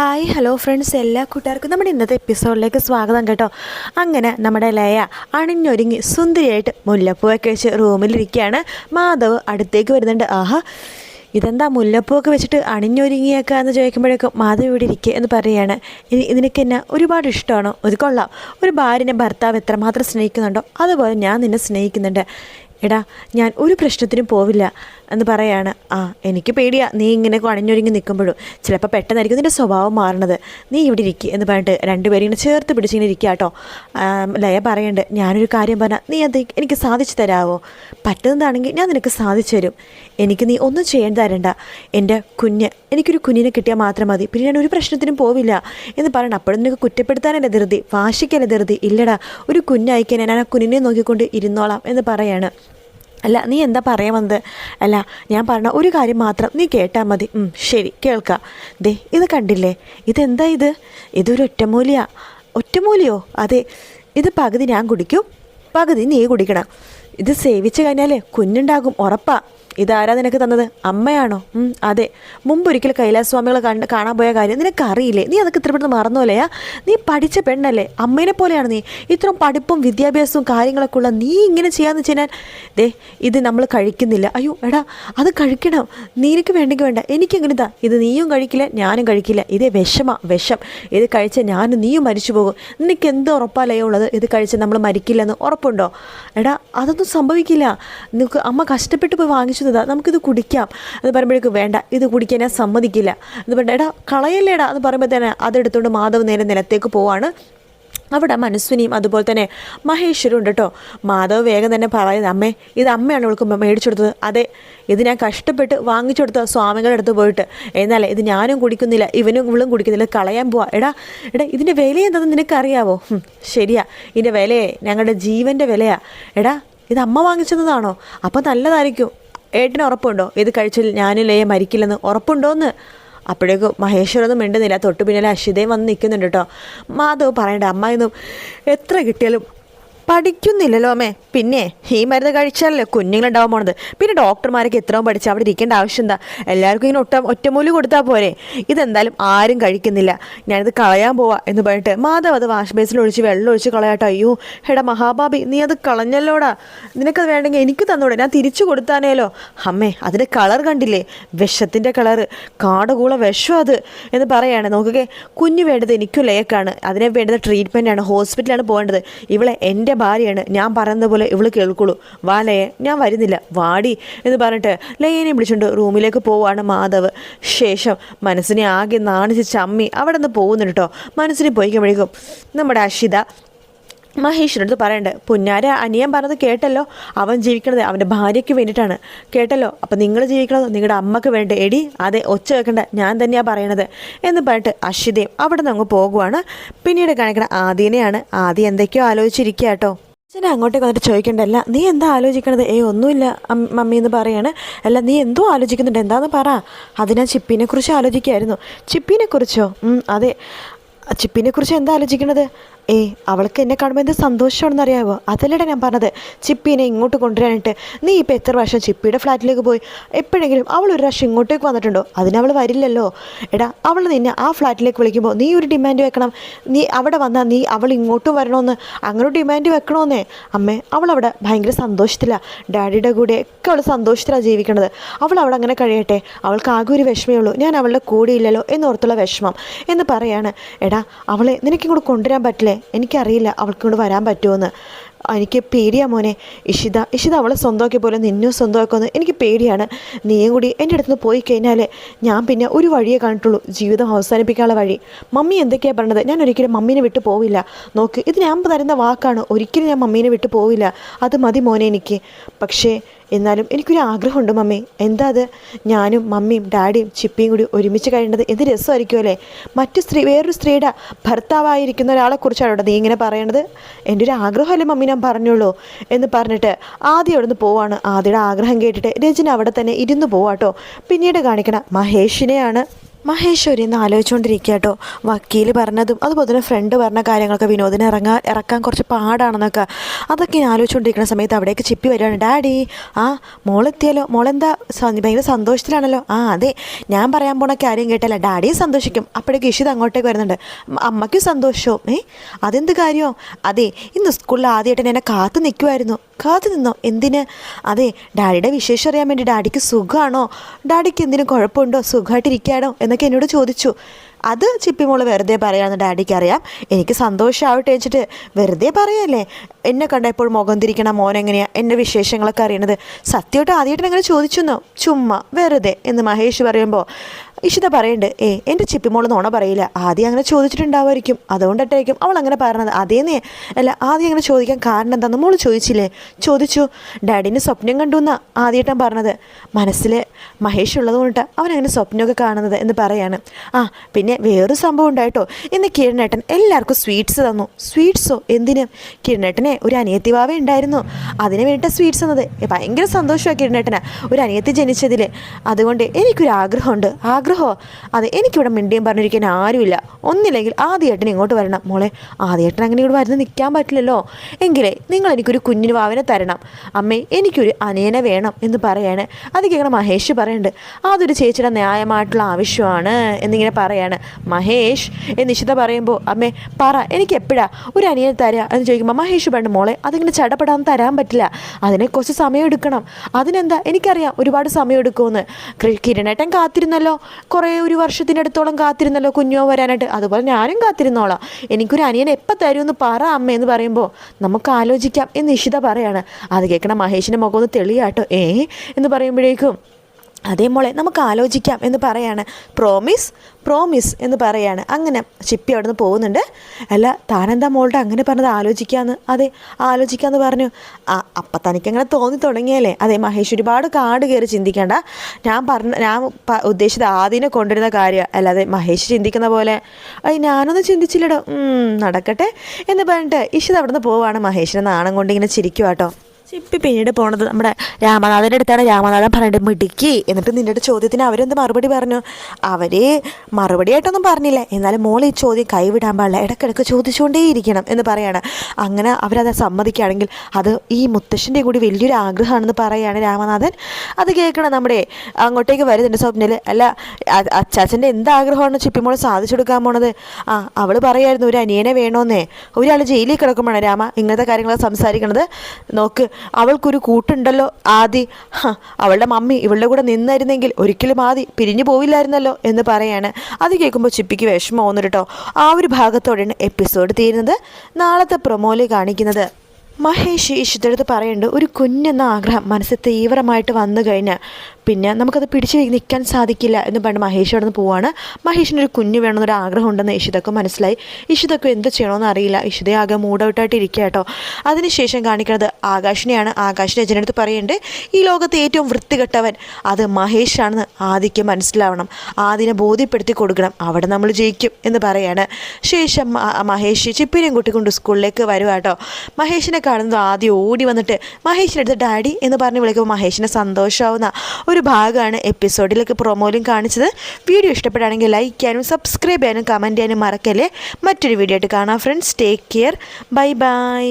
Hi hello friends എല്ലാ കൂട്ടുകാർക്കും നമ്മുടെ ഇന്നത്തെ എപ്പിസോഡിലേക്ക് സ്വാഗതം കേട്ടോ. അങ്ങനെ നമ്മുടെ ലയ അണിഞ്ഞൊരുങ്ങി സുന്ദരിയായിട്ട് മുല്ലപ്പൂവൊക്കെ വെച്ച് റൂമിലിരിക്കുകയാണ് മാധവ് അടുത്തേക്ക് വരുന്നുണ്ട്. ആഹാ ഇതെന്താ മുല്ലപ്പൂവൊക്കെ വെച്ചിട്ട് അണിഞ്ഞൊരുങ്ങിയൊക്കെ എന്ന് ചോദിക്കുമ്പോഴേക്കും മാധവ് ഇവിടെ ഇരിക്കുക എന്ന് പറയുകയാണ് ഇനി ഇതിനൊക്കെ എന്നെ ഒരുപാട് ഇഷ്ടമാണോ? ഒരു കൊള്ളാം. ഒരു ഭാര്യനെ ഭർത്താവ് എത്രമാത്രം സ്നേഹിക്കുന്നുണ്ടോ? അതുപോലെ ഞാൻ നിന്നെ സ്നേഹിക്കുന്നുണ്ട്. എടാ ഞാൻ ഒരു പ്രശ്നത്തിനും പോവില്ല എന്ന് പറയാണ്. ആ എനിക്ക് പേടിയാ. നീ ഇങ്ങനെ അണിഞ്ഞൊരുങ്ങി നിൽക്കുമ്പോഴും ചിലപ്പോൾ പെട്ടെന്നായിരിക്കും നിന്റെ സ്വഭാവം മാറണത് നീ ഇവിടെ ഇരിക്കുക എന്ന് പറഞ്ഞിട്ട് രണ്ടുപേരും ഇങ്ങനെ ചേർത്ത് പിടിച്ചിങ്ങനെ ഇരിക്കുക കേട്ടോ ലയ പറയണ്ട് ഞാനൊരു കാര്യം പറഞ്ഞാൽ നീ അത് എനിക്ക് സാധിച്ചു തരാമോ പറ്റുന്നതാണെങ്കിൽ ഞാൻ നിനക്ക് സാധിച്ചു തരും. എനിക്ക് നീ ഒന്നും ചെയ്യാൻ തരണ്ട. എന്റെ കുഞ്ഞ് എനിക്കൊരു കുഞ്ഞിനെ കിട്ടിയാൽ മാത്രം മതി. പിന്നെ ഞാൻ ഒരു പ്രശ്നത്തിനും പോവില്ല എന്ന് പറയണം. അപ്പോഴും നിനക്ക് കുറ്റപ്പെടുത്താനല്ല ധൃതി? വാശിക്കല്ല ധൃതി? ഇല്ലടാ ഒരു കുഞ്ഞയക്കാൻ ഞാൻ ആ കുഞ്ഞിനെ നോക്കിക്കൊണ്ട് ഇരുന്നോളാം എന്ന് പറയാണ്. അല്ല നീ എന്താ പറയാൻ വന്നത്? അല്ല ഞാൻ പറഞ്ഞ ഒരു കാര്യം മാത്രം നീ കേട്ടാൽ മതി. ശരി കേൾക്കാം. ദേ ഇത് കണ്ടില്ലേ? ഇതെന്താ ഇത്? ഇതൊരു ഒറ്റമൂലിയാ. ഒറ്റമൂലിയോ? അതെ ഇത് പകുതി ഞാൻ കുടിക്കും പകുതി നീ കുടിക്കണം. ഇത് സേവിച്ച് കഴിഞ്ഞാലേ കുഞ്ഞുണ്ടാകും ഉറപ്പാ. ഇതാരാ നിനക്ക് തന്നത്? അമ്മയാണോ? അതെ. മുമ്പൊരിക്കൽ കൈലാസ്വാമികളെ കണ്ട് കാണാൻ പോയ കാര്യം നിനക്ക് അറിയില്ലേ നീ അതൊക്കെ ഇത്ര പെട്ടെന്ന് മറന്നോലെയാ നീ പഠിച്ച പെണ്ണല്ലേ? അമ്മേനെ പോലെയാണ് നീ. ഇത്രയും പഠിപ്പും വിദ്യാഭ്യാസവും കാര്യങ്ങളൊക്കെ ഉള്ള നീ ഇങ്ങനെ ചെയ്യാന്ന് വെച്ചാൽ ദേ ഇത് നമ്മൾ കഴിക്കുന്നില്ല. അയ്യോ എടാ അത് കഴിക്കണം. നിനക്ക് വേണ്ടെങ്കിൽ വേണ്ട. എനിക്കെങ്ങനെ ഇതാ? ഇത് നീയും കഴിക്കില്ല ഞാനും കഴിക്കില്ല. ഇത് വിഷമാ വിഷം. ഇത് കഴിച്ച ഞാനും നീയും മരിച്ചു പോകും. നിനക്ക് എന്ത് ഉറപ്പാലയോ ഉള്ളത്? ഇത് കഴിച്ച് നമ്മൾ മരിക്കില്ലെന്ന് ഉറപ്പുണ്ടോ? എടാ അതൊന്നും സംഭവിക്കില്ല. നിനക്ക് അമ്മ കഷ്ടപ്പെട്ട് പോയി വാങ്ങിച്ചതാ നമുക്കിത് കുടിക്കാം. എന്ന് പറയുമ്പോഴേക്കും വേണ്ട ഇത് കുടിക്കാൻ ഞാൻ സമ്മതിക്കില്ല. എന്ന് പറഞ്ഞാൽ എടാ കളയല്ലേടാ എന്ന് പറയുമ്പോൾ തന്നെ അതെടുത്തുകൊണ്ട് മാധവ് നേരെ നിലത്തേക്ക് പോവാണ്. അവിടെ മനസ്വിനിയും അതുപോലെ തന്നെ മഹേശ്വരും ഉണ്ട് കേട്ടോ മാധവ് വേഗം തന്നെ പറയുന്നത് അമ്മേ ഇത് അമ്മയാണ് ഇവൾക്ക് മേടിച്ചു കൊടുത്തത്. അതെ ഇത് ഞാൻ കഷ്ടപ്പെട്ട് വാങ്ങിച്ചു കൊടുത്ത സ്വാമികളുടെ അടുത്ത് പോയിട്ട്. എന്നാൽ ഇത് ഞാനും കുടിക്കുന്നില്ല ഇവനും ഇവളും കുടിക്കുന്നില്ല കളയാൻ പോവാ. എടാ എടാ ഇതിന്റെ വില എന്താണെന്ന് നിനക്കറിയാവോ ശരിയാ. ഇതിന്റെ വിലയെ ഞങ്ങളുടെ ജീവന്റെ വിലയാ. എടാ ഇത് അമ്മ വാങ്ങിച്ചതാണോ അപ്പോൾ നല്ലതായിരിക്കും. ഏട്ടന് ഉറപ്പുണ്ടോ? ഇത് കഴിച്ചാൽ ഞാനും ലയ മരിക്കില്ലെന്ന് ഉറപ്പുണ്ടോയെന്ന് അപ്പോഴേക്കും മഹേശ്വരൊന്നും മിണ്ടുന്നില്ല. തൊട്ടു പിന്നാലെ അശ്വിതയും വന്ന് നിൽക്കുന്നുണ്ട് കേട്ടോ. മാധവ് പറയണ്ട അമ്മായിന്നും എത്ര കിട്ടിയാലും പഠിക്കുന്നില്ലല്ലോ അമ്മേ. പിന്നെ ഈ മരുന്ന് കഴിച്ചാലല്ലേ കുഞ്ഞുങ്ങളുണ്ടാവാൻ പോണത്. പിന്നെ ഡോക്ടർമാരൊക്കെ എത്രയും പഠിച്ച് അവിടെ ഇരിക്കേണ്ട ആവശ്യം എന്താ? എല്ലാവർക്കും ഇങ്ങനെ ഒട്ടം ഒറ്റമൂലി കൊടുത്താൽ പോരെ. ഇതെന്തായാലും ആരും കഴിക്കുന്നില്ല. ഞാനിത് കളയാൻ പോവാ എന്ന് പറഞ്ഞിട്ട് മാധവ് അത് വാഷ് ബേസിൽ ഒഴിച്ച് വെള്ളം ഒഴിച്ച് കളയാട്ടോ. അയ്യോ എടാ മഹാബാബി നീ അത് കളഞ്ഞല്ലോടാ. നിനക്കത് വേണ്ടെങ്കിൽ എനിക്ക് തന്നൂടെ. ഞാൻ തിരിച്ചു കൊടുത്താനേലോ. അമ്മേ അതിന്റെ കളർ കണ്ടില്ലേ? വിഷത്തിന്റെ കളർ കാടുകൂള വിഷം അത് എന്ന് പറയാണ്. നോക്കുകയെ കുഞ്ഞു വേണ്ടത് എനിക്കും ലേക്കാണ് അതിനെ വേണ്ടത് ട്രീറ്റ്മെന്റാണ് ഹോസ്പിറ്റലാണ് പോകേണ്ടത്. ഇവളെ എന്റെ ഭാര്യയാണ്. ഞാൻ പറയുന്നതുപോലെ ഇവൾ കേൾക്കുള്ളൂ. വാ ലയെ ഞാൻ വരുന്നില്ല. വാടി എന്ന് പറഞ്ഞിട്ട് ലയനെ വിളിച്ചുകൊണ്ട് റൂമിലേക്ക് പോവാണ് മാധവ്. ശേഷം മനസ്സിനെ ആകെ നാണിച്ച് ചമ്മി അവിടെ നിന്ന് പോകുന്നുണ്ട് കേട്ടോ മനസ്സിന് പോയിക്കുമ്പോഴേക്കും നമ്മുടെ അഷിത മഹേഷിന്റെ അടുത്ത് പറയണ്ട് പുന്നാര അനിയൻ പറഞ്ഞത് കേട്ടല്ലോ? അവൻ ജീവിക്കണത് അവന്റെ ഭാര്യയ്ക്ക് വേണ്ടിയിട്ടാണ്. കേട്ടല്ലോ? അപ്പം നിങ്ങൾ ജീവിക്കണത് നിങ്ങളുടെ അമ്മയ്ക്ക് വേണ്ട? എടി അതെ ഒച്ച വെക്കണ്ട ഞാൻ തന്നെയാണ് പറയണത്. എന്ന് പറഞ്ഞിട്ട് അശ്വിതയും അവിടെ നിന്ന് അങ്ങ് പോകുവാണ്. പിന്നീട് കാണിക്കണ ആദ്യനെയാണ് ആദ്യം എന്തൊക്കെയോ ആലോചിച്ചിരിക്കുക കേട്ടോ. അച്ഛനെ അങ്ങോട്ടേക്ക് വന്നിട്ട് ചോദിക്കണ്ടല്ല നീ എന്താ ആലോചിക്കണത്? ഏ ഒന്നുമില്ല മമ്മി എന്ന് പറയാണ്. അല്ല നീ എന്തോ ആലോചിക്കുന്നുണ്ട്? എന്താന്ന് പറ. അത് ഞാൻ ചിപ്പിനെ കുറിച്ച് ആലോചിക്കായിരുന്നു. ചിപ്പിനെ കുറിച്ചോ? അതെ. ചിപ്പിനെ കുറിച്ച് എന്താ ആലോചിക്കണത്? ഏ അവൾക്ക് എന്നെ കാണുമ്പോൾ എന്ത് സന്തോഷമാണെന്ന് അറിയാവോ? അതല്ലേടാ ഞാൻ പറഞ്ഞത്. ചിപ്പീനെ ഇങ്ങോട്ട് കൊണ്ടുവരാനായിട്ട് നീ ഇപ്പോൾ എത്ര പ്രാവശ്യം ചിപ്പിയുടെ ഫ്ലാറ്റിലേക്ക് പോയി? എപ്പോഴെങ്കിലും അവൾ ഒരു പ്രാവശ്യം ഇങ്ങോട്ടേക്ക് വന്നിട്ടുണ്ടോ? അതിനവൾ വരില്ലല്ലോ. എടാ അവൾ നിന്നെ ആ ഫ്ലാറ്റിലേക്ക് വിളിക്കുമ്പോൾ നീ ഒരു ഡിമാൻഡ് വെക്കണം. നീ അവിടെ വന്നാൽ നീ അവൾ ഇങ്ങോട്ടും വരണമെന്ന് അങ്ങനെ ഒരു ഡിമാൻഡ് വെക്കണമെന്നേ അമ്മേ അവൾ അവിടെ ഭയങ്കര സന്തോഷത്തിലാണ് ഡാഡിയുടെ കൂടെ ഒക്കെ അവൾ സന്തോഷത്തിലാണ് ജീവിക്കണത്. അവൾ അവിടെ അങ്ങനെ കഴിയട്ടെ. അവൾക്ക് ആകെ ഒരു വിഷമേ ഉള്ളൂ. ഞാൻ അവളുടെ കൂടെയില്ലല്ലോ എന്നോർത്തുള്ള വിഷമം. എന്ന് പറയാണ്. എടാ അവളെ നിനക്കിങ്ങോട്ട് കൊണ്ടുവരാൻ പറ്റില്ലേ? എനിക്കറിയില്ല അവൾക്ക് ഇങ്ങോട്ട് വരാൻ പറ്റുമെന്ന്. എനിക്ക് പേടിയാ മോനെ. ഇഷിത ഇഷിത അവളെ സ്വന്തമാക്കിയ പോലെ നിന്നും സ്വന്തമാക്കുമെന്ന് എനിക്ക് പേടിയാണ്. നീയും കൂടി എന്റെ അടുത്ത് നിന്ന് പോയി കഴിഞ്ഞാൽ ഞാൻ പിന്നെ ഒരു വഴിയേ കണ്ടിട്ടുള്ളൂ. ജീവിതം അവസാനിപ്പിക്കാനുള്ള വഴി. മമ്മി എന്തൊക്കെയാണ് പറഞ്ഞത്? ഞാൻ ഒരിക്കലും മമ്മീനെ വിട്ടു പോവില്ല. നോക്ക് ഇത് ഞാൻ തരുന്ന വാക്കാണ്. ഒരിക്കലും ഞാൻ മമ്മീനെ വിട്ടു പോവില്ല. അത് മതി മോനെ എനിക്ക്. പക്ഷേ എന്നാലും എനിക്കൊരു ആഗ്രഹമുണ്ട് മമ്മി. എന്താ അത്? ഞാനും മമ്മിയും ഡാഡിയും ചിപ്പിയും കൂടി ഒരുമിച്ച് കഴിയേണ്ടത് എന്ത് രസമായിരിക്കുമല്ലേ മറ്റു സ്ത്രീ വേറൊരു സ്ത്രീയുടെ ഭർത്താവായിരിക്കുന്ന ഒരാളെക്കുറിച്ചാണ് നീ ഇങ്ങനെ പറയണത്. എന്റെ ഒരു ആഗ്രഹമല്ലേ മമ്മി ഞാൻ പറഞ്ഞുള്ളൂ എന്ന് പറഞ്ഞിട്ട് ആദ്യം അവിടെ നിന്ന് പോവാണ്. ആദ്യയുടെ ആഗ്രഹം കേട്ടിട്ട് രജന അവിടെ തന്നെ ഇരുന്ന് പോവാട്ടോ. പിന്നീട് കാണിക്കണ മഹേഷിനെയാണ് മഹേശ്വരി ഇന്ന് ആലോചിച്ചുകൊണ്ടിരിക്കുക കേട്ടോ. വക്കീൽ പറഞ്ഞതും അതുപോലെ തന്നെ ഫ്രണ്ട് പറഞ്ഞ കാര്യങ്ങളൊക്കെ വിനോദിനെ ഇറങ്ങാൻ ഇറക്കാൻ കുറച്ച് പാടാണെന്നൊക്കെ. അതൊക്കെ ഞാൻ ആലോചിച്ചുകൊണ്ടിരിക്കുന്ന സമയത്ത് അവിടേക്ക് ചിപ്പി വരികയാണ്. ഡാഡി ആ മോളെത്തിയാലോ മോളെന്താ? ഭയങ്കര സന്തോഷത്തിലാണല്ലോ. ആ അതെ. ഞാൻ പറയാൻ പോണ കാര്യം കേട്ടല്ല? ഡാഡിയും സന്തോഷിക്കും. അപ്പോഴേക്ക് ഇഷിത് അങ്ങോട്ടേക്ക് വരുന്നുണ്ട്. അമ്മ- അമ്മയ്ക്കും സന്തോഷവും ഏ അതെന്ത് കാര്യമോ അതെ ഇന്ന് സ്കൂളിൽ ആദ്യമായിട്ട് എന്നെ കാത്തു നിൽക്കുമായിരുന്നു കാത്തു നിന്നോ എന്തിന്? അതെ ഡാഡിയുടെ വിശേഷം അറിയാൻ വേണ്ടി ഡാഡിക്ക് സുഖമാണോ ഡാഡിക്ക് എന്തിനും കുഴപ്പമുണ്ടോ? സുഖമായിട്ടിരിക്കുകയാണോ? എന്നൊക്കെ എന്നോട് ചോദിച്ചു. അത് ചിപ്പിമോൾ വെറുതെ പറയാമെന്ന് ഡാഡിക്ക് അറിയാം എനിക്ക് സന്തോഷമാവട്ടെ വെച്ചിട്ട് വെറുതെ പറയല്ലേ? എന്നെ കണ്ടപ്പോൾ മുഖം തിരിക്കണ മോൻ എങ്ങനെയാ? എന്റെ വിശേഷങ്ങളൊക്കെ അറിയണത്. സത്യമായിട്ട് ആദ്യമായിട്ട് അങ്ങനെ ചോദിച്ചെന്നോ? ചുമ്മാ വെറുതെ എന്ന് മഹേഷ് പറയുമ്പോൾ ഇഷിത പറയുന്നുണ്ട് ഏ എന്റെ ചിപ്പിമോൾ നോണ പറയില്ല. ആദ്യം അങ്ങനെ ചോദിച്ചിട്ടുണ്ടാവുമായിരിക്കും. അതുകൊണ്ടിട്ടായിരിക്കും അവൾ അങ്ങനെ പറഞ്ഞത്. അതേന്നേ. അല്ല ആദ്യം അങ്ങനെ ചോദിക്കാൻ കാരണം എന്താന്ന് മോൾ ചോദിച്ചില്ലേ? ചോദിച്ചു. ഡാഡിന് സ്വപ്നം കണ്ടു എന്നാ ആദ്യമായിട്ടാണ് പറഞ്ഞത്. മനസ്സിൽ മഹേഷ് ഉള്ളത് അവൻ അങ്ങനെ സ്വപ്നമൊക്കെ കാണുന്നത് എന്ന് പറയാണ്. ആ പിന്നെ വേറൊരു സംഭവം ഉണ്ടായിട്ടോ. ഇന്ന് കിരണേട്ടൻ എല്ലാവർക്കും സ്വീറ്റ്സ് തന്നു. സ്വീറ്റ്സോ? എന്തിന്? കിരണേട്ടനെ ഒരു അനിയത്തി വാവ ഉണ്ടായിരുന്നു. അതിന് വേണ്ടിയിട്ട് സ്വീറ്റ്സ് തന്നത്. ഭയങ്കര സന്തോഷമാണ് കിരണേട്ടന്. ഒരു അനിയത്തി ജനിച്ചതിൽ അതുകൊണ്ട് എനിക്കൊരു ആഗ്രഹമുണ്ട് ആഗ്രഹമോ അതെ എനിക്കിവിടെ മിണ്ടിയും പറഞ്ഞിരിക്കാൻ ആരുമില്ല. ഒന്നില്ലെങ്കിൽ ആദ്യേട്ടൻ ഇങ്ങോട്ട് വരണം. മോളെ ആദ്യേട്ടൻ അങ്ങനെ ഇവിടെ വരുന്ന നിൽക്കാൻ പറ്റില്ലല്ലോ. എങ്കിലേ നിങ്ങൾ എനിക്കൊരു കുഞ്ഞിന് വാവനെ തരണം. അമ്മേ എനിക്കൊരു അനിയനെ വേണം എന്ന് പറയാണ്. അത് കേൾക്കണം മഹേഷ് പറയുന്നുണ്ട് അതൊരു ചേച്ചിയുടെ ന്യായമായിട്ടുള്ള ആവശ്യമാണ് എന്നിങ്ങനെ പറയാണ്. മഹേഷ് എന്ന് നിശിത പറയുമ്പോൾ അമ്മേ പറ എനിക്ക് എപ്പോഴാ ഒരു അനിയനെ തരാ എന്ന് ചോദിക്കുമ്പോൾ മഹേഷ് പറഞ്ഞു മോളെ അതിങ്ങനെ ചടപ്പെടാൻ തരാൻ പറ്റില്ല. അതിനെ കുറച്ച് സമയം എടുക്കണം. അതിനെന്താ എനിക്കറിയാം ഒരുപാട് സമയം എടുക്കുമെന്ന്. കിരണേട്ടൻ കാത്തിരുന്നല്ലോ. കുറേ ഒരു വർഷത്തിനടുത്തോളം കാത്തിരുന്നല്ലോ കുഞ്ഞോ വരാനായിട്ട്. അതുപോലെ ഞാനും കാത്തിരുന്നോളാം. എനിക്കൊരു അനിയൻ എപ്പോൾ തരുമെന്ന് പറ അമ്മ എന്ന് പറയുമ്പോൾ നമുക്ക് ആലോചിക്കാം എന്ന് നിഷിത പറയാണ്. അത് കേൾക്കണം മഹേഷിന്റെ മുഖം ഒന്ന് തെളിയാട്ടോ. ഏ? എന്ന് പറയുമ്പോഴേക്കും അതേ മോളെ നമുക്ക് ആലോചിക്കാം എന്ന് പറയാണ്. പ്രോമിസ് പ്രോമിസ് എന്ന് പറയാണ്. അങ്ങനെ ചിപ്പി അവിടെ നിന്ന് പോകുന്നുണ്ട്. അല്ല താനെന്താ മോളുടെ അങ്ങനെ പറഞ്ഞത് ആലോചിക്കാന്ന്? അതെ ആലോചിക്കാന്ന് പറഞ്ഞു. ആ അപ്പം തനിക്കങ്ങനെ തോന്നി തുടങ്ങിയല്ലേ? അതെ മഹേഷ് ഒരുപാട് കാട് കയറി ചിന്തിക്കേണ്ട. ഞാൻ പറഞ്ഞ ഞാൻ ഉദ്ദേശിച്ചത് ആദ്യം കൊണ്ടുവരുന്ന കാര്യം അല്ലാതെ മഹേഷ് ചിന്തിക്കുന്ന പോലെ. അയ്യ ഞാനൊന്നും ചിന്തിച്ചില്ലടോ. നടക്കട്ടെ എന്ന് പറഞ്ഞിട്ട് ഇഷിത് നിന്ന് പോവാണ്. മഹേഷിനെ നാണം കൊണ്ട് ഇങ്ങനെ ചിരിക്കുക കേട്ടോ ചിപ്പി പിന്നീട് പോണത് നമ്മുടെ രാമനാഥന്റെ അടുത്താണ് രാമനാഥൻ പറഞ്ഞിട്ട് മിടുക്കി. എന്നിട്ട് അടുത്ത് ചോദ്യത്തിന് അവരെന്ത് മറുപടി പറഞ്ഞു? അവർ മറുപടിയായിട്ടൊന്നും പറഞ്ഞില്ല. എന്നാലും മോൾ ഈ ചോദ്യം കൈവിടാൻ പാടില്ല. ഇടയ്ക്കിടയ്ക്ക് ചോദിച്ചുകൊണ്ടേയിരിക്കണം എന്ന് പറയാണ്. അങ്ങനെ അവരത് സമ്മതിക്കുകയാണെങ്കിൽ അത് ഈ മുത്തശ്ശന്റെ കൂടി വലിയൊരു ആഗ്രഹമാണെന്ന് പറയാണ് രാമനാഥൻ. അത് കേൾക്കണം നമ്മുടെ അങ്ങോട്ടേക്ക് വരുന്നുണ്ട് സ്വപ്നയിൽ അല്ല അച്ചാച്ചന്റെ എന്ത് ആഗ്രഹമാണ് ചിപ്പിമോൾ സാധിച്ചു കൊടുക്കാൻ പോണത്? ആ അവൾ പറയായിരുന്നു ഒരു അനിയനെ വേണോന്നേ. ഒരാൾ ജയിലിൽ കിടക്കുമ്പോഴാണ് രാമ ഇങ്ങനത്തെ കാര്യങ്ങളൊക്കെ സംസാരിക്കണത്. നോക്ക് അവൾക്കൊരു കൂട്ടുണ്ടല്ലോ ആദി. അവളുടെ മമ്മി ഇവളുടെ കൂടെ നിന്നായിരുന്നെങ്കിൽ ഒരിക്കലും ആദി പിരിഞ്ഞു പോവില്ലായിരുന്നല്ലോ എന്ന് പറയാണ്. അത് കേൾക്കുമ്പോൾ ചിപ്പിക്ക് വിഷമം തോന്നുന്നു ആ ഒരു ഭാഗത്തോടെയാണ് എപ്പിസോഡ് തീരുന്നത്. നാളത്തെ പ്രൊമോയിൽ കാണിക്കുന്നത്. മഹേഷ് ഇഷ്ടടുത്ത് പറയുന്നുണ്ട് ഒരു കുഞ്ഞെന്ന ആഗ്രഹം മനസ്സിൽ തീവ്രമായിട്ട് വന്നു കഴിഞ്ഞാൽ പിന്നെ നമുക്കത് പിടിച്ച് നിൽക്കാൻ സാധിക്കില്ല എന്ന് പറഞ്ഞ് മഹേഷ് അവിടെ നിന്ന് പോവാണ്. മഹേഷിന് ഒരു കുഞ്ഞ് വേണമെന്നൊരു ആഗ്രഹം ഉണ്ടെന്ന് ഇഷിതൊക്കെ മനസ്സിലായി. ഇഷിതൊക്കെ എന്ത് ചെയ്യണമെന്ന് അറിയില്ല. ഇഷിതയെ ആകെ മൂടൗട്ടായിട്ട് ഇരിക്കുക കേട്ടോ അതിനുശേഷം കാണിക്കുന്നത് ആകാശിനെയാണ്. ആകാശിനെ ജനടുത്ത് പറയേണ്ടത് ഈ ലോകത്തെ ഏറ്റവും വൃത്തികെട്ടവൻ അത് മഹേഷാണെന്ന് ആദിക്ക് മനസ്സിലാവണം. ആദിനെ ബോധ്യപ്പെടുത്തി കൊടുക്കണം. അവിടെ നമ്മൾ ജയിക്കും എന്ന് പറയാണ്. ശേഷം മഹേഷ് ചിപ്പിനെയും കൂട്ടിക്കൊണ്ട് സ്കൂളിലേക്ക് വരുവാട്ടോ മഹേഷിനെ കാണുന്നത് ആദ്യം ഓടി വന്നിട്ട് മഹേഷിന്റെ അടുത്ത് ഡാഡി എന്ന് പറഞ്ഞ് വിളിക്കുമ്പോൾ മഹേഷിന് സന്തോഷമാവുന്ന ഒരു ഭാഗമാണ് എപ്പിസോഡിലൊക്കെ പ്രൊമോയിലും കാണിച്ചത്. വീഡിയോ ഇഷ്ടപ്പെടുകയാണെങ്കിൽ ലൈക്ക് ചെയ്യാനും സബ്സ്ക്രൈബ് ചെയ്യാനും കമന്റ് ചെയ്യാനും മറക്കല്ലേ? മറ്റൊരു വീഡിയോ ആയിട്ട് കാണാം friends take care bye bye